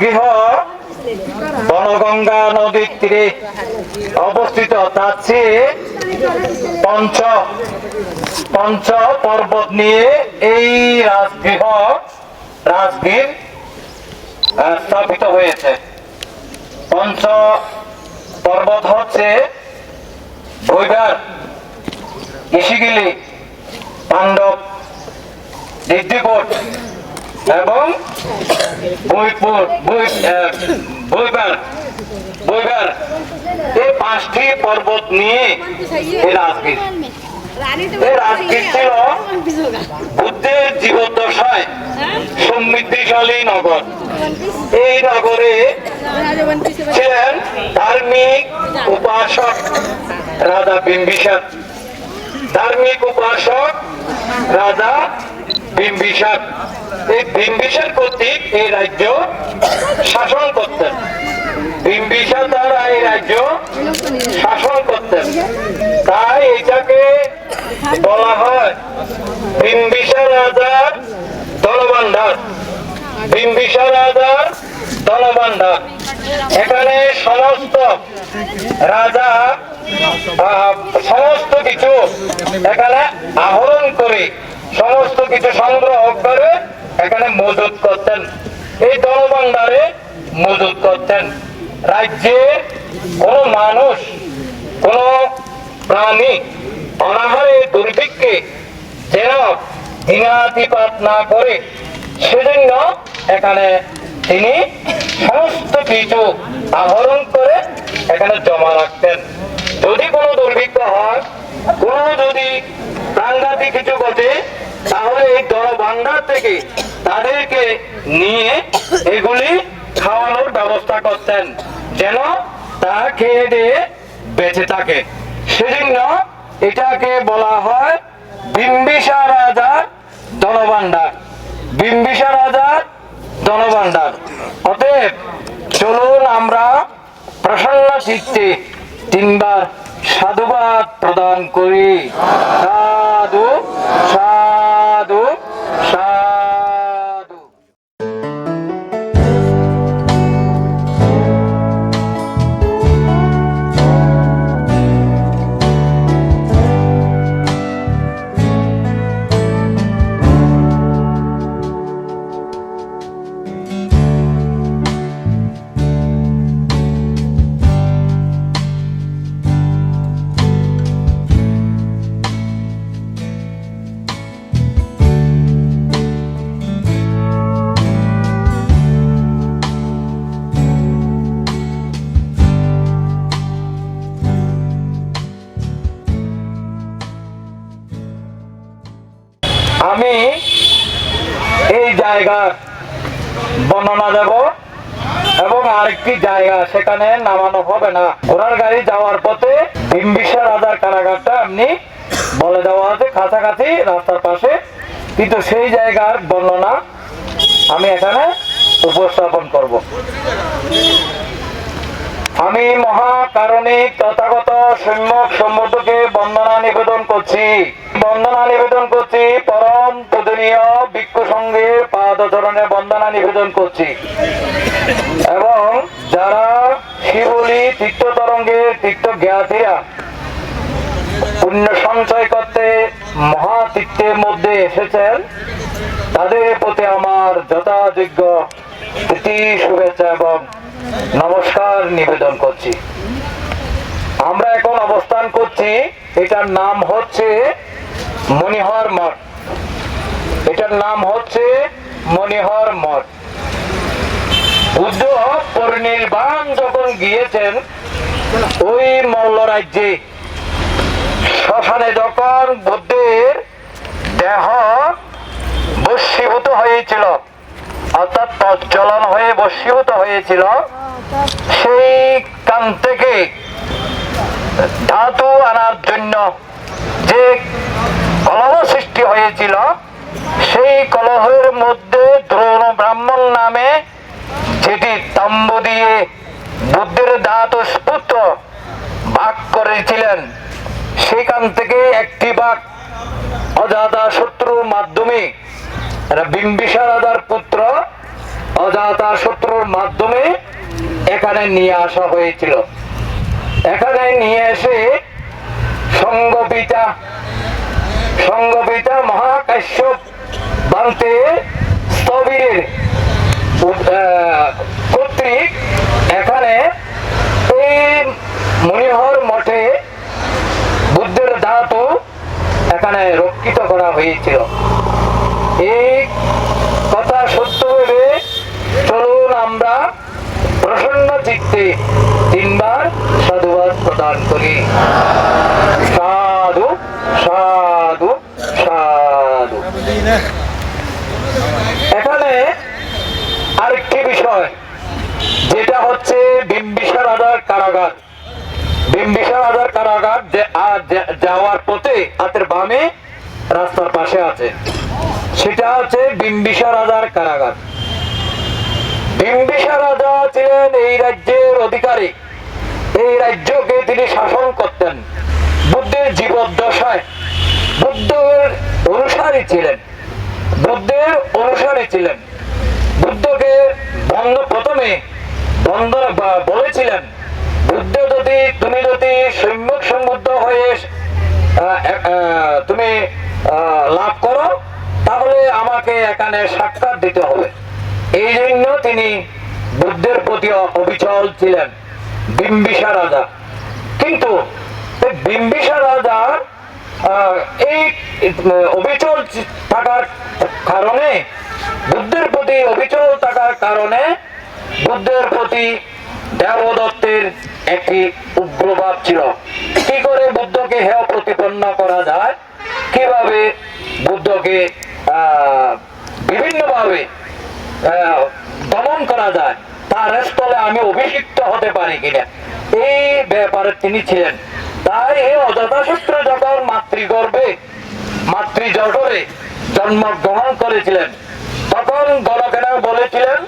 রাজগৃহ বনগঙ্গা নদীর তীরে অবস্থিত। তার চেয়ে পঞ্চ পঞ্চ পর্বত নিয়ে এই রাজগৃহ, রাজগীর স্থাপিত হয়েছে। পঞ্চ পর্বত হচ্ছে ভৈবার ইসিগিলি পাণ্ডব দিদ্দিকোট এবং এই পাঁচটি পর্বত নিয়ে এই ছিল বুদ্ধের জীবদ্দশায় সমৃদ্ধিশালী নগর। এই নগরে ছিলেন ধার্মিক উপাসক রাজা বিম্বিসার। ধার্মিক উপাসক রাজা বিম্বিসার এই বিম্বিসার কর্তৃক এই রাজ্য শাসন করতেন। বিম্বিসার দ্বারা এই রাজ্য শাসন করতেন। তাই এটাকে বলা হয় বিম্বিসার রাজার দলভান্ডার বিম্বিসার রাজার দলভান্ডার এখানে সমস্ত রাজা সমস্ত কিছু এখানে আহরণ করে সমস্ত কিছু সংগ্রহ করে এখানে মজুত করতেন। এই দলভান্ডারে মজুত করতেন। রাজ্যে কোন মানুষ, কোন প্রাণী অনাহারে দুর্ভিক্ষে যেন হিনাতিপাত না করে, সেজন্য এখানে তিনি সমস্ত কিছু আহরণ করে এখানে জমা রাখতেন। যদি কোনো দুর্ভিক্ষ হয় কোনো যদি প্রাণঘাতী কিছু ঘটে, তাহলে এই ভান্ডার থেকে তাদেরকে নিয়ে এগুলি খাওয়ানোর ব্যবস্থা করতেন, যেন তা খেয়ে দিয়ে বেঁচে থাকে। সেজন্য এটাকে বলা হয় বিম্বিসার রাজার ধনভাণ্ডার বিম্বিসার রাজার ধনভাণ্ডার অতএব চলুন আমরা প্রসন্ন চিত্তে তিনবার সাধুবাদ প্রদান করি। সাধু সাধু সাধু। জায়গার বর্ণনা দেব এবং আরেকটি জায়গা, সেখানে নামানো হবে না। ঘোড়ার গাড়ি যাওয়ার পথে বিম্বিসার রাজার কারাগারটা আপনি বলে দেওয়া আছে, কাছাকাছি রাস্তার পাশে। কিন্তু সেই জায়গার বর্ণনা আমি এখানে উপস্থাপন করব। আমি মহাকারণিক তথাগত সম্যক সম্বন্ধকে বন্দনা নিবেদন করছি। বন্দনা নিবেদন করছি। পরম পূজনীয় ভিক্ষু সঙ্গের পাদচরণে বন্দনা নিবেদন করছি। এবং যারা শিবলি তীর্থ তরঙ্গের তীর্থ জ্ঞাতিরা পুণ্য সঞ্চয় করতে মহাতীর্থের মধ্যে এসেছেন, তাদের প্রতি আমার যথাযোগ্য শুভেচ্ছা এবং নমস্কার নিবেদন করছি। আমরা এখন অবস্থান করছি, এটার নাম হচ্ছে মণিহর মঠ। এটার নাম হচ্ছে মণিহর মঠ। গিয়েছেন, ওই শ্মশানে যখন বুদ্ধের দেহ হয়েছিল, অর্থাৎ হয়ে হয়েছিল, সেই কান থেকে ধাতু আনার জন্য যে কলহ সৃষ্টি হয়েছিল, সেই কলহের মধ্যে দ্রোণ ব্রাহ্মণ নামে যেটি তাম্ব দিয়ে বুদ্ধের দাঁত ও স্পুত ভাগ করেছিলেন, সেখান থেকে একটি বাঘ অজাদা শত্রুর মাধ্যমে এটা বিম্বিসার পুত্র অজাতা শত্রুর মাধ্যমে এখানে নিয়ে আসা হয়েছিল। এখানে নিয়ে এসে সঙ্গপিতা সঙ্গপিতা মহাকাশ্যপ বান্তে স্থবিরের কর্তৃক এখানে এই মণিহর মঠে বুদ্ধের ধাতু এখানে রক্ষিত করা হয়েছিল। এই কথা সত্য ভেবে চলুন আমরা প্রসন্ন চিত্তে তিনবার সাধুবাদ প্রদান করি। সাধু সাধু সাধু। এখানে আরেকটি বিষয়, যেটা হচ্ছে বিম্বিসার আদার কারাগার। বিম্বিসার আদার কারাগার যাওয়ার পথে হাতের বামে রাস্তার পাশে আছে। সেটা হচ্ছে বিম্বিসার রাজার কারাগার। বিম্বিসার রাজা ছিলেন এই রাজ্যের অধিকারী। এই রাজ্যকে তিনি শাসন করতেন। বুদ্ধের জীবদ্দশায় বুদ্ধের অনুসারী ছিলেন। বুদ্ধের অনুসারী ছিলেন। বুদ্ধকে বন্ধ প্রথমে বন্ধ বা- বলেছিলেন, বুদ্ধ যদি, তুমি যদি সম্মুখ সমুদ্র হয়ে তুমি লাভ করো, তাহলে আমাকে এখানে সাক্ষাৎ দিতে হবে। এই জন্য তিনি বুদ্ধের প্রতি অবিচল ছিলেন, বিম্বিসা রাজা। কিন্তু বিম্বিসা রাজার এই অবিচল থাকার কারণে, বুদ্ধের প্রতি অবিচল থাকার কারণে বুদ্ধের প্রতি দেবদত্তের একটি উগ্রভাব ছিল। কি করে বুদ্ধকে হেয় প্রতিপন্ন করা যায়? কীভাবে বুদ্ধকে বিভিন্নভাবে দমন করা যায়। তার স্থলে আমি অভিষিক্ত হতে পারি কিনা? এই ব্যাপারে তিনি ছিলেন। তাই এই অযথাসূত্র যখন মাতৃগর্ভে মাতৃ মাতৃজঠরে জন্মগ্রহণ করেছিলেন, তখন গণকেরা বলেছিলেন,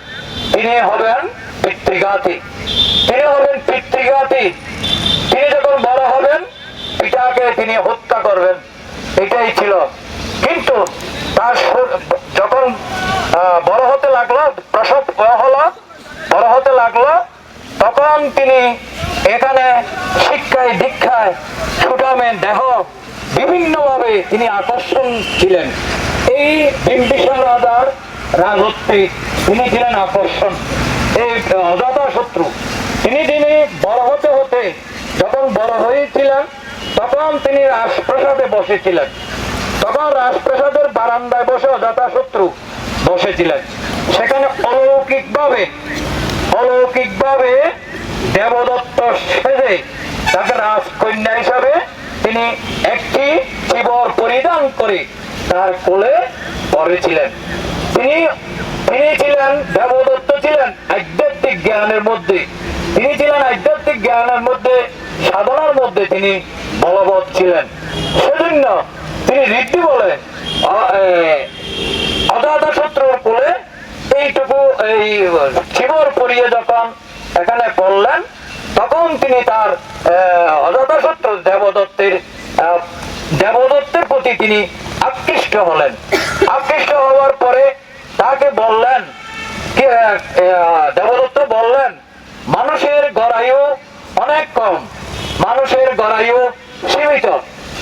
তিনি হবেন পিতৃঘাতী। তিনি হবেন পিতৃঘাতী। তিনি যখন বড় হবেন, পিতাকে তিনি হত্যা করবেন। এটাই ছিল। কিন্তু তার যখন বড় হতে লাগল, প্রসব হলো, বড় হতে লাগল। তখন তিনি এখানে শিক্ষায়, দীক্ষায় সুঠামে দেহ বিভিন্নভাবে তিনি আকর্ষণ ছিলেন। এই বিম্বিসার রাজার রাজত্বে তিনি ছিলেন আকর্ষণ। এই অজাতা শত্রু। তিনি তিনি বড় হতে হতে যখন বড় হয়েছিলেন, তখন তিনি রাজপ্রাসাদে বসেছিলেন। তখন রাজপ্রাসাদের বারান্দায় বসে অজাতা শত্রু বসেছিলেন। সেখানে অলৌকিক ভাবে অলৌকিক ভাবে দেবদত্ত সেজে তাকে রাজকন্যা হিসাবে তিনি একটি জীবর পরিধান করে তার কোলে পড়েছিলেন। তিনি তিনি ছিলেন, দেবদত্ত ছিলেন আধ্যাত্মিক জ্ঞানের মধ্যে। তিনি ছিলেন আধ্যাত্মিক জ্ঞানের মধ্যে, সাধনার মধ্যে তিনি বলবৎ ছিলেন। সেজন্য তিনি ঋদ্ধি বলে অজাতা শত্রুর কোলে এইটুকু এই শিবর পরিয়ে যখন এখানে পড়লেন, তখন তিনি তার অজাতা দেবদত্তের দেবদত্তের প্রতি তিনি আকৃষ্ট হলেন। আকৃষ্ট হওয়ার পরে তাকে বললেন দেবদত্ত বললেন, মানুষের গড়ায়ু অনেক কম, মানুষের গড়ায়ু সীমিত।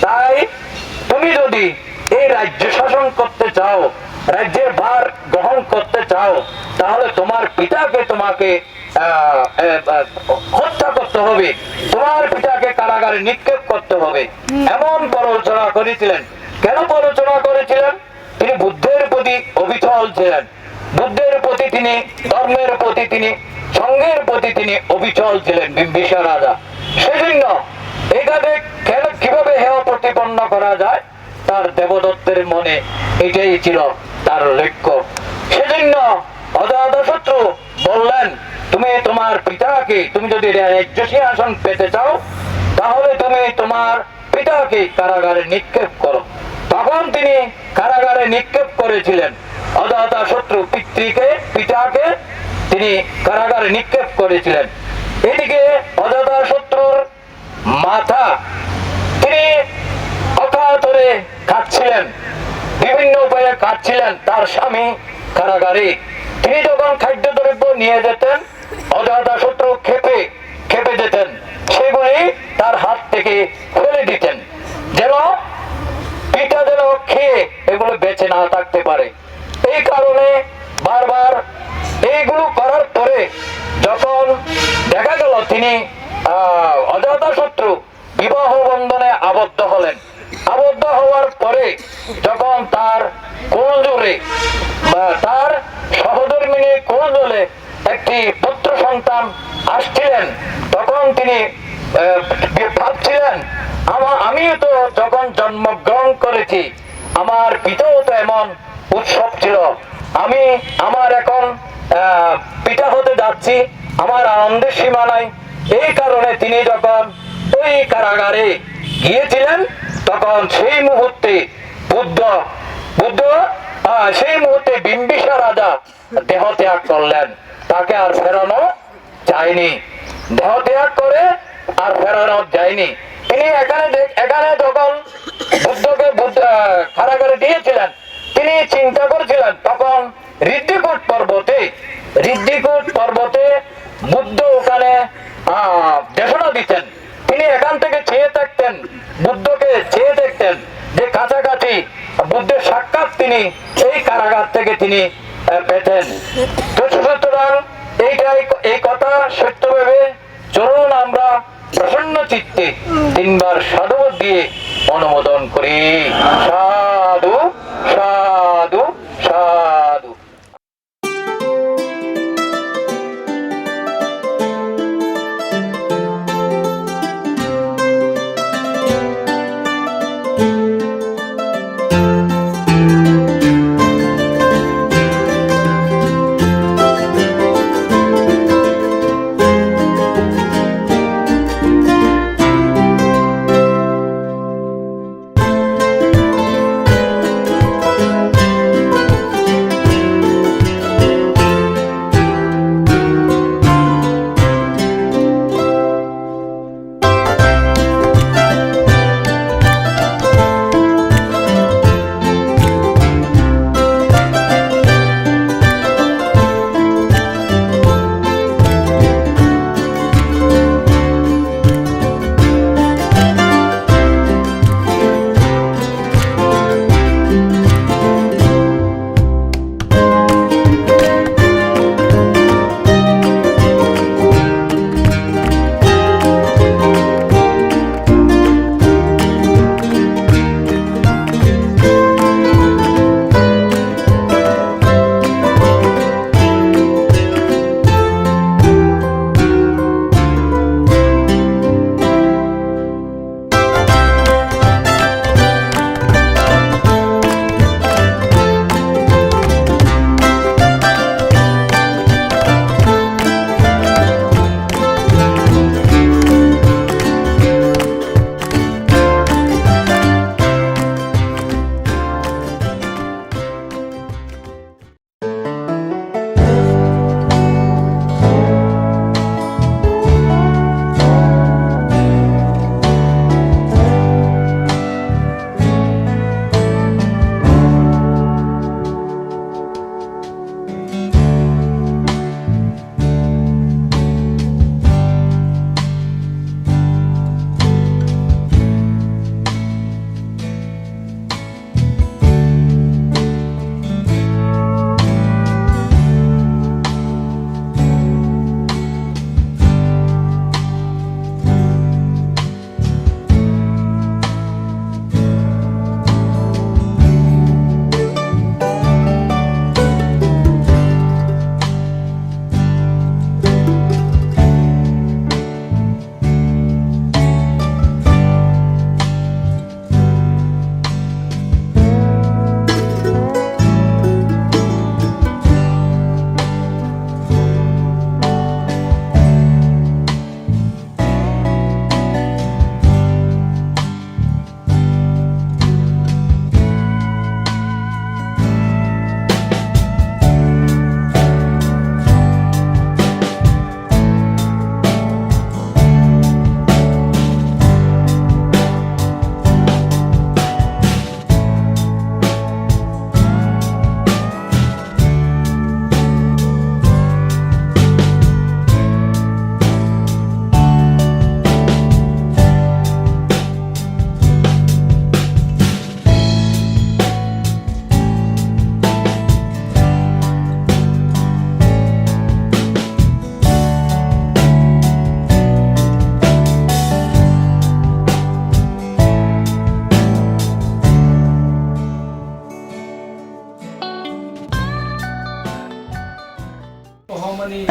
তাই তুমি যদি এই রাজ্য শাসন করতে চাও রাজ্যের ভার গ্রহণ করতে চাও তাহলে তোমার পিতাকে তোমাকে হত্যা করতে হবে। তোমার পিতাকে কারাগারে নিক্ষেপ করতে হবে। এমন প্ররোচনা করেছিলেন। কেন প্ররোচনা করেছিলেন? তিনি বুদ্ধের প্রতি অবিচল ছিলেন। বুদ্ধের প্রতি তিনি ধর্মের প্রতি তিনি সংঘের প্রতি তিনি অবিচল ছিলেন বিম্বিসার রাজা। সেজন্য এখানে কেন কীভাবে হেয় প্রতিপন্ন করা যায়? তার দেবদত্তের মনে এটাই ছিল। তার লক্ষ্য সেজন্য অজাত শত্রু বললেন, তুমি তোমার পিতাকে, তুমি যদি রাজ্য সিংহাসন পেতে চাও, তাহলে তুমি তোমার পিতাকে কারাগারে নিক্ষেপ করো। তখন তিনি কারাগারে নিক্ষেপ করেছিলেন। অজাতা শত্রু পিতৃকে, পিতাকে তিনি কারাগারে নিক্ষেপ করেছিলেন। এদিকে অজাতা শত্রুর মাথা তিনি অকাতরে খাচ্ছিলেন বিভিন্ন উপায়ে কাটছিলেন তার স্বামী কারাগারে। তিনি যখন খাদ্যদ্রব্য নিয়ে যেতেন অজাতা শত্রু খেপে খেপে যেতেন সেগুলি তার হাত থেকে ফেলে দিতেন। যেন পিঠা যেন খেয়ে এগুলো বেঁচে না থাকতে পারে। এই কারণে বারবার এইগুলো করার পরে যখন দেখা গেল তিনি আহ, অজাতা শত্রু বিবাহ বন্ধনে আবদ্ধ হলেন আবদ্ধ হওয়ার পরে যখন তার কোলজোরে বা তার সহধর্মিনী কোলজলে একটি পুত্র সন্তান আসছিলেন, তখন তিনি ভাবছিলেন আমার আমিও তো যখন জন্মগ্রহণ করেছি, আমার পিতাও তো এমন উৎসব ছিল। আমি আমার এখন পিতা হতে যাচ্ছি, আমার আনন্দের সীমা নাই। এই কারণে তিনি যখন ওই কারাগারে গিয়েছিলেন তখন সেই মুহূর্তে বুদ্ধ বুদ্ধ? সেই মুহূর্তে বিম্বিসা রাজা দেহ ত্যাগ করলেন। তাকে আর ফেরানো যায়নি। দেহ ত্যাগ করে আর ফেরানো যায়নি। তিনি এখানে এখানে যখন বুদ্ধকে কারাগারে দিয়েছিলেন তিনি চিন্তা করছিলেন তখন ঋদ্ধিকূট পর্বতে ঋদ্ধিকূট পর্বতে বুদ্ধ ওখানে আহ, দেশনা দিতেন তিনি এখান থেকে চেয়ে থাকতেন, বুদ্ধকে চেয়ে দেখতেন যে কাছাকাছি বুদ্ধের সাক্ষাৎ তিনি এই কারাগার থেকে তিনি পেতেন। তো সুতরাং এইটাই এই কথা সত্য ভেবে চলুন আমরা প্রসন্ন চিত্তে তিনবার সাধুবাদ দিয়ে অনুমোদন করি। সাধু সাধু সাধু।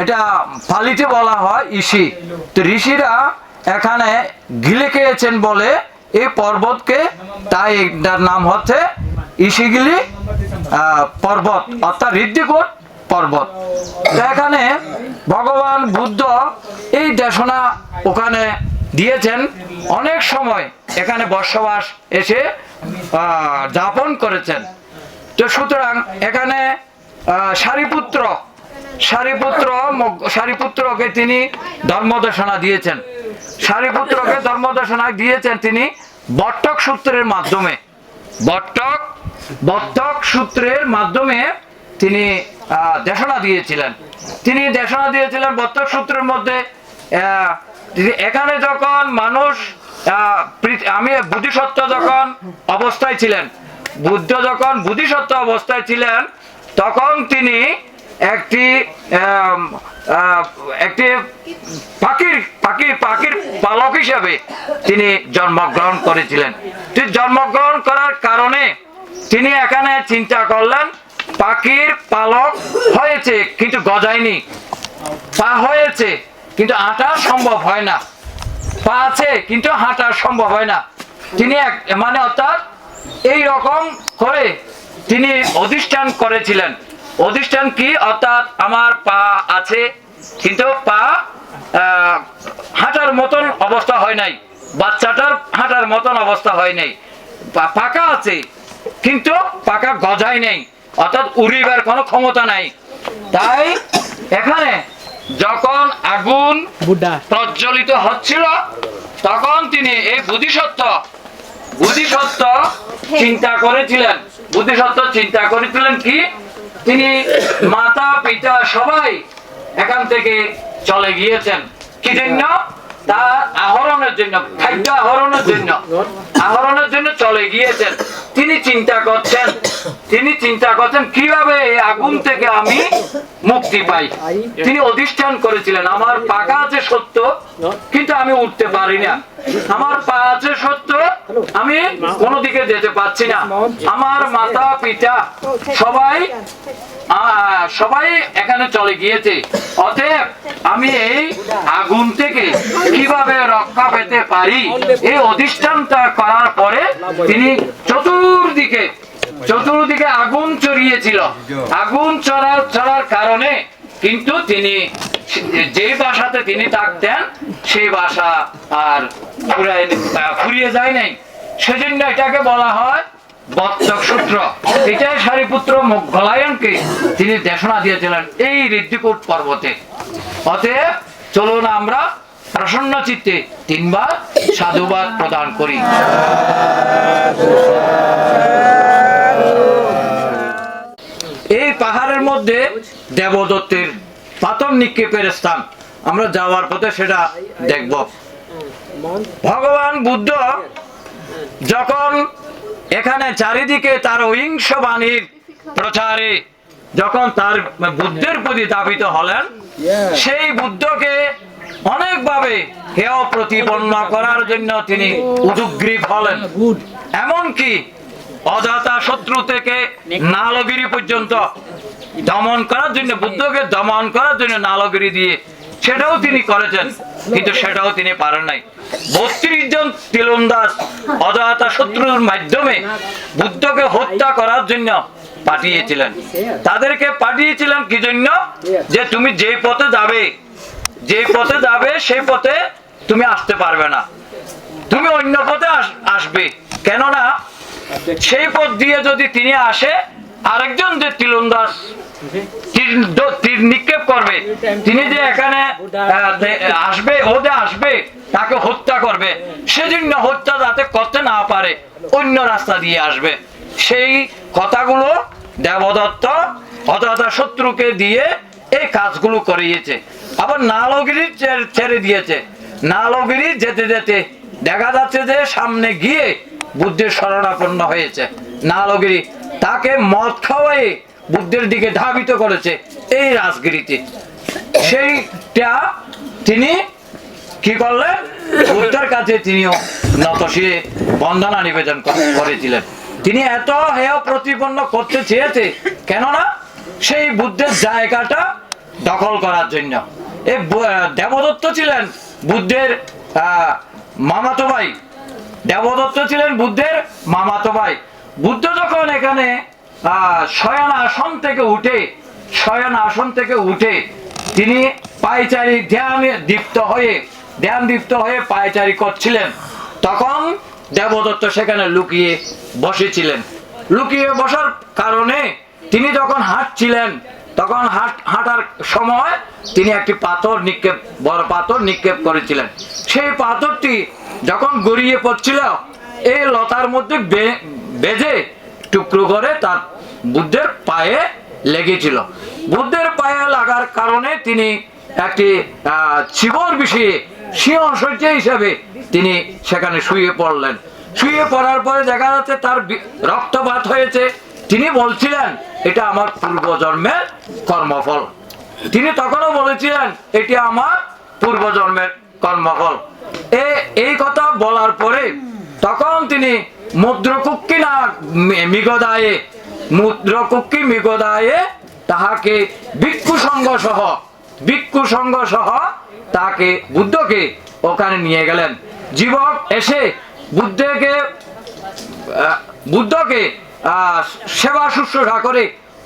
এটা পালিতে বলা হয় ঋষি। তো ঋষিরা এখানে গিলে খেয়েছেন বলে এই পর্বতকে তাই এটার নাম হচ্ছে ঋষিগিলি পর্বত অর্থাৎ ঋদ্ধিকূট পর্বত। এখানে ভগবান বুদ্ধ এই দেশনা ওখানে দিয়েছেন। অনেক সময় এখানে বসবাস এসে যাপন করেছেন। তো সুতরাং এখানে আহ, সারিপুত্র সারিপুত্র সারিপুত্রকে তিনি ধর্মদেশনা দিয়েছেন। সারিপুত্রকে ধর্মদেশনা দিয়েছেন তিনি বট্টক সূত্রের মাধ্যমে। বট্টক বট্টক সূত্রের মাধ্যমে তিনি দেশনা দিয়েছিলেন। তিনি দেশনা দিয়েছিলেন বট্টক সূত্রের মধ্যে এখানে যখন মানুষ আমি বুদ্ধিসত্ত্ব যখন অবস্থায় ছিলেন, বুদ্ধ যখন বুদ্ধিসত্ত্ব অবস্থায় ছিলেন, তখন তিনি একটি একটি পাখির পাখির পাখির পালক হিসাবে তিনি জন্মগ্রহণ করেছিলেন। ঠিক জন্মগ্রহণ করার কারণে তিনি এখানে চিন্তা করলেন, পাখির পালক হয়েছে কিন্তু গজায়নি। পা হয়েছে কিন্তু আটা সম্ভব হয় না। পা আছে কিন্তু হাঁটা সম্ভব হয় না। তিনি এক মানে অর্থাৎ এই রকম করে তিনি অধিষ্ঠান করেছিলেন। অধিষ্ঠান কি? অর্থাৎ আমার পা আছে কিন্তু পা হাঁটার মতন অবস্থা হয় নাই। বাচ্চাটার হাঁটার মতন অবস্থা হয় নাই। পাকা আছে কিন্তু পাকা গজায় নেই। অর্থাৎ উড়িবার কোনো ক্ষমতা নাই। তাই এখানে যখন আগুন বুড্ডা। প্রজ্বলিত হচ্ছিল তখন তিনি এই বুদ্ধিসত্ত্ব বুদ্ধিসত্ত্ব চিন্তা করেছিলেন। বুদ্ধিসত্ত্ব চিন্তা করেছিলেন কি? তিনি মাতা, পিতা সবাই এখান থেকে চলে গিয়েছেন। কি জন্য? তার আহরণের জন্য, খাদ্য আহরণের জন্য। আহরণের জন্য চলে গিয়েছেন। তিনি চিন্তা করছেন, তিনি চিন্তা করছেন, কীভাবে এই আগুন থেকে আমি মুক্তি পাই। তিনি অধিষ্ঠান করেছিলেন। আমার পাকা আছে সত্য, কিন্তু আমি উঠতে পারি না। আমার পা আছে সত্য, আমি কোনো দিকে যেতে পারছি না। আমার মাতা, পিতা সবাই সবাই এখানে চলে গিয়েছে। অতএব আমি এই আগুন থেকে কীভাবে রক্ষা পেতে পারি? এই অধিষ্ঠানটা করার পরে তিনি চতুর্দিকে চতুর্দিকে আগুন চড়িয়েছিল আগুন চড়ার চড়ার কারণে কিন্তু তিনি যে বাসাতে তিনি থাকতেন সেই বাসা আর ফুরায় যায় নাই। সেজন্য এটাকে বলা হয় সূত্র। এটাই তিনি দেশনা দিয়েছিলেন এই ঋদ্ধিকূট পর্বতে। অতএব চলুন আমরা প্রসন্ন চিত্তে তিনবার সাধুবাদ প্রদান করি। মধ্যে দেবদত্তের পাথর নিক্ষেপের স্থান। আমরা যাওয়ার পথে সেটা দেখব। ভগবান বুদ্ধ যখন এখানে চারিদিকে তার অহিংস বাণীর প্রচারে যখন তার বুদ্ধের প্রতি দাবিত হলেন, সেই বুদ্ধকে অনেকভাবে হেয় প্রতিপন্ন করার জন্য তিনি উদুগ্রীব হলেন। এমনকি অজাতা শত্রু থেকে নালগিরি পর্যন্ত দমন করার জন্য, বুদ্ধকে দমন করার জন্য নালগিরি দিয়ে সেটাও তিনি করেছেন, কিন্তু সেটাও তিনি পারেন নাই। বত্রিশ জন তীরন্দাজ অজাতা শত্রুর মাধ্যমে বুদ্ধকে হত্যা করার জন্য পাঠিয়েছিলেন। তাদেরকে পাঠিয়েছিলেন কি জন্য? যে তুমি যে পথে যাবে যে পথে যাবে, সেই পথে তুমি আসতে পারবে না। তুমি অন্য পথে আসবে। কেননা, সেই পথ দিয়ে যদি তিনি আসে আরেকজন যে তীরন্দাজ, তীর নিক্ষেপ করবে, তিনি যে এখানে আসবে ওদে আসবে, তাকে হত্যা করবে। সেজন্য হত্যা যাতে করতে না পারে, অন্য রাস্তা দিয়ে আসবে। সেই কথাগুলো দেবদত্ত অযথা শত্রুকে দিয়ে এই কাজগুলো করিয়েছে। আবার নালগিরি ছেড়ে দিয়েছে। নালগিরি যেতে যেতে দেখা যাচ্ছে যে সামনে গিয়ে বুদ্ধের শরণাপন্ন হয়েছে। নালগিরি তাকে মদ খাওয়াই বুদ্ধের দিকে ধাবিত করেছে এই রাজগিরিতে। সেইটা তিনি কি করলেন? বুদ্ধের কাছে তিনিও নতশিরে বন্দনা নিবেদন করে- করেছিলেন। তিনি এত হেয় প্রতিপন্ন করতে চেয়েছে কেননা সেই বুদ্ধের জায়গাটা দখল করার জন্য। আহ, দেবদত্ত ছিলেন বুদ্ধের মামাতো ভাই। দেবদত্ত ছিলেন বুদ্ধের মামাতো ভাই। বুদ্ধ যখন এখানে শয়ন আসন থেকে উঠে, শয়ন আসন থেকে উঠে, তিনি পায়চারি ধ্যানে দীপ্ত হয়ে, ধ্যান দীপ্ত হয়ে পায়চারি করছিলেন, তখন দেবদত্ত সেখানে লুকিয়ে বসেছিলেন। লুকিয়ে বসার কারণে তিনি যখন হাঁটছিলেন, তখন হাঁট, হাঁটার সময় তিনি একটি পাথর নিক্ষেপ, বড় পাথর নিক্ষেপ করেছিলেন। সেই পাথরটি যখন গড়িয়ে পড়ছিল, এই লতার মধ্যে বেজে টুকরো করে তার বুদ্ধের পায়ে লেগেছিল। বুদ্ধের পায়ে লাগার কারণে তিনি একটি চিবর বিষয়ে সিংহসজ্জ হিসাবে তিনি সেখানে শুয়ে পড়লেন। শুয়ে পড়ার পরে দেখা যাচ্ছে তার রক্তপাত হয়েছে। তিনি বলছিলেন, এটা আমার পূর্বজন্মের কর্মফল। তিনি তখনও বলেছিলেন, এটি আমার পূর্বজন্মের কর্মফল। এ, এই কথা বলার পরে তখন তিনি মুদ্রকুক্ষি না মিগদায়ে মুদ্রকুক্ষি মিগদায়ে তাহাকে ভিক্ষু সঙ্গ সহ, ভিক্ষু সঙ্গ সহ তাকে বুদ্ধকে ওখানে নিয়ে গেলেন। জীবক এসে বুদ্ধকে বুদ্ধকে সেবা শুশ্রূষা করে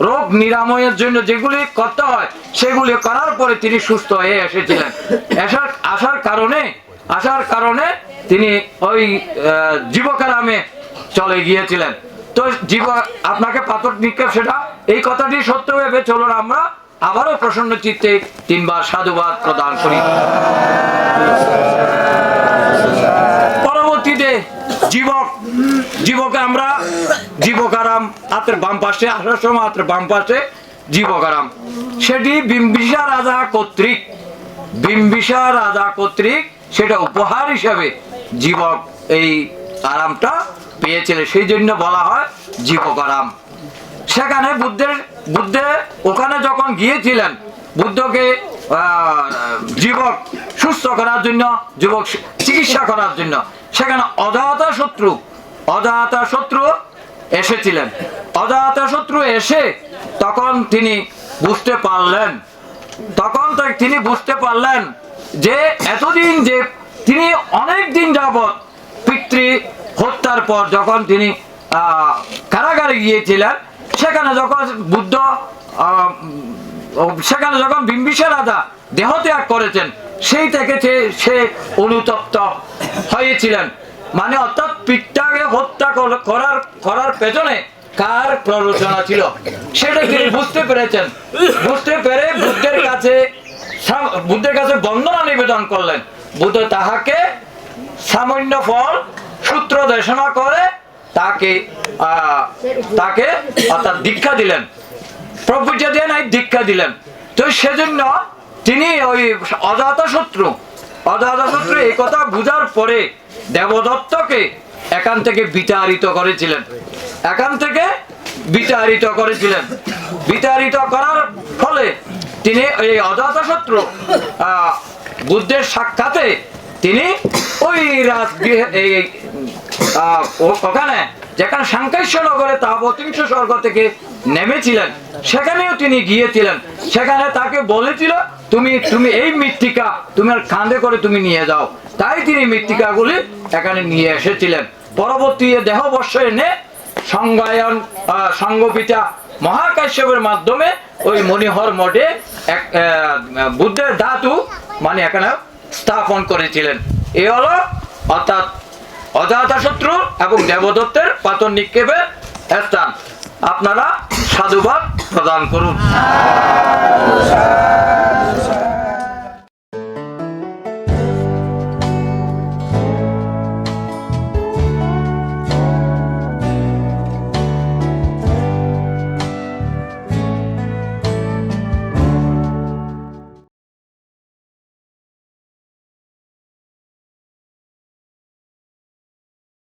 রোগ নিরাময়ের জন্য যেগুলি করতে হয়, সেগুলি করার পরে তিনি সুস্থ হয়ে এসেছিলেন। আসার আসার কারণে আসার কারণে তিনি ওই জীবকারামে চলে গিয়েছিলেন। তো জীব, আপনাকে পাথর নিক্ষেপ সেটা, এই কথাটি সত্য ভেবে চলুন আমরা আবারও প্রসন্ন চিত্তে তিনবার সাধুবাদ প্রদান করি। পরবর্তীতে জীবক, জীবকে আমরা জীবকারাম, হাতের বাম পাশে, আসার সময় হাতের বাম পাশে জীবকারাম। সেটি বিম্বিসা রাজা কর্তৃক, বিম্বিসা রাজা কর্তৃক সেটা উপহার হিসাবে জীবক এই আরামটা পেয়েছিলেন সেই জন্য বলা হয় জীবক আরাম। সেখানে বুদ্ধের, বুদ্ধে ওখানে যখন গিয়েছিলেন, বুদ্ধকে যুবক সুস্থ করার জন্য, যুবক চিকিৎসা করার জন্য, সেখানে অজাতা শত্রু অজাতা শত্রু এসেছিলেন। অজাতা শত্রু এসে তখন তিনি বুঝতে পারলেন, তখন তিনি বুঝতে পারলেন যে এতদিন যে তিনি অনেক দিন যাবৎ পিতৃ হত্যার পর যখন তিনি কারাগারে গিয়েছিলেন, সেখানে যখন বুদ্ধ সেখানে যখন বিম্বিসার রাজা দেহত্যাগ করেছেন, সেই থেকে সে- অনুতপ্ত হয়েছিলেন। মানে অর্থাৎ পিঠটাকে হত্যা করার করার পেছনে কার প্ররোচনা ছিল? সেটা তিনি বুঝতে পেরেছেন। বুঝতে পেরে বুদ্ধের কাছে বন্দনা নিবেদন করলেন। বুদ্ধ তাহাকে সামান্য ফল, সূত্র দেশনা করে তাকে তাকে অর্থাৎ দীক্ষা দিলেন। প্রভুজা দিয়ে নাই দীক্ষা দিলেন। তো সেজন্য তিনি ওই অজাত শত্রু অজাত শত্রু এই কথা বুঝার পরে দেবদত্তকে এখান থেকে বিতাড়িত করেছিলেন। এখান থেকে বিতাড়িত করেছিলেন। বিতাড়িত করার ফলে তিনি এই অজাত শত্রু বুদ্ধের সাক্ষাতে তিনি ওই ওখানে যেখানে সাংকাইশ্য নগরে তাবতিংশ স্বর্গ থেকে নেমেছিলেন সেখানেও তিনি গিয়েছিলেন। সেখানে তাকে বলেছিল তুমি তুমি এই মৃত্তিকা তোমার কাঁধে করে তুমি নিয়ে যাও। তাই তিনি মৃত্তিকাগুলি এখানে নিয়ে এসেছিলেন। পরবর্তী দেহ বর্ষ এনে সংজ্ঞায়ন আহ, সঙ্গপিতা মহাকাশ্যপের মাধ্যমে ওই মনিহর মঠে এক বুদ্ধের ধাতু মানে এখানে স্থাপন করেছিলেন। এ হলো অর্থাৎ অজাতা শত্রু এবং দেবদত্তের পাতন নিক্ষেপের স্থান। আপনারা সাধুবাদ প্রদান করুন।